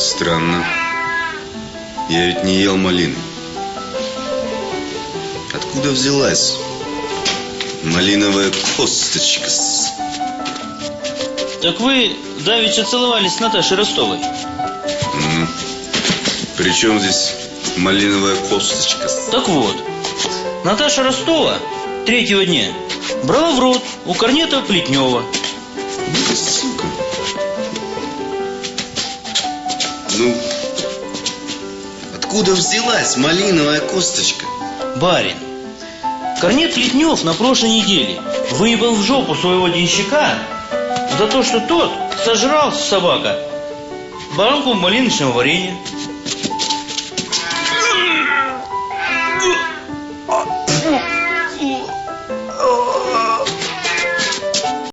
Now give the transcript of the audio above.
Странно. Я ведь не ел малины. Откуда взялась малиновая косточка? Так вы давеча целовались с Наташей Ростовой. М. При чем здесь малиновая косточка? Так вот, Наташа Ростова третьего дня брала в рот у корнета Плетнева. Ну, откуда взялась малиновая косточка? Барин, корнет Плетнев на прошлой неделе выебал в жопу своего денщика за то, что тот сожрал собака банку малиночного варенья.